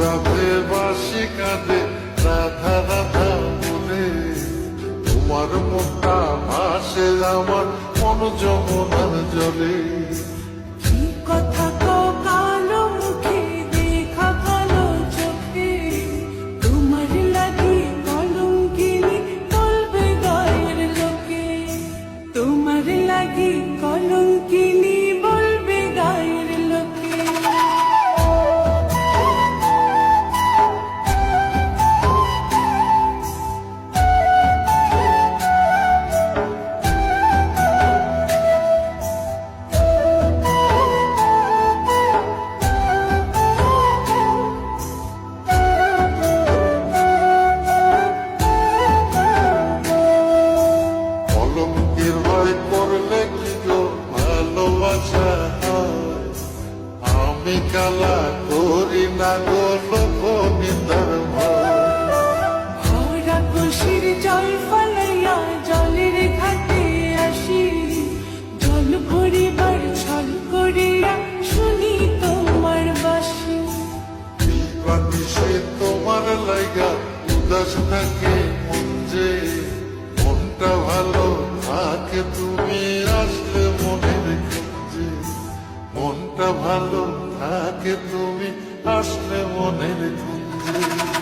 রাধে বাসি কাঁদে রাধা রাধা বলে তোমার মুখটা ভাসে আমার মন যমনার জলে। কালা করি না গো লোক নিন্দার ভয় ভরা খুশির জল ফলাইয়া জলের ঘাটে আসি। জল ভরিবার ছল করিয়া শুনি তোমার বাসি। বিপাতি সে তোমার লাইগা উদাস থাকে মন যে। মনটা ভালো থাকে তুমি আসলে মনের খুঁজে মনটা ভালো থাকে তুমি আসলে মনের খুঁজে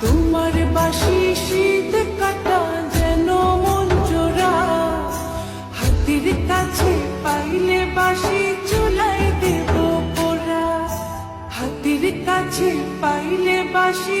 তোমার বাসি শীত যেন মন জোড়া। কাছে পাইলে বাসি চুলাই দেব পোড়া। হাতের কাছে পাইলে বাসি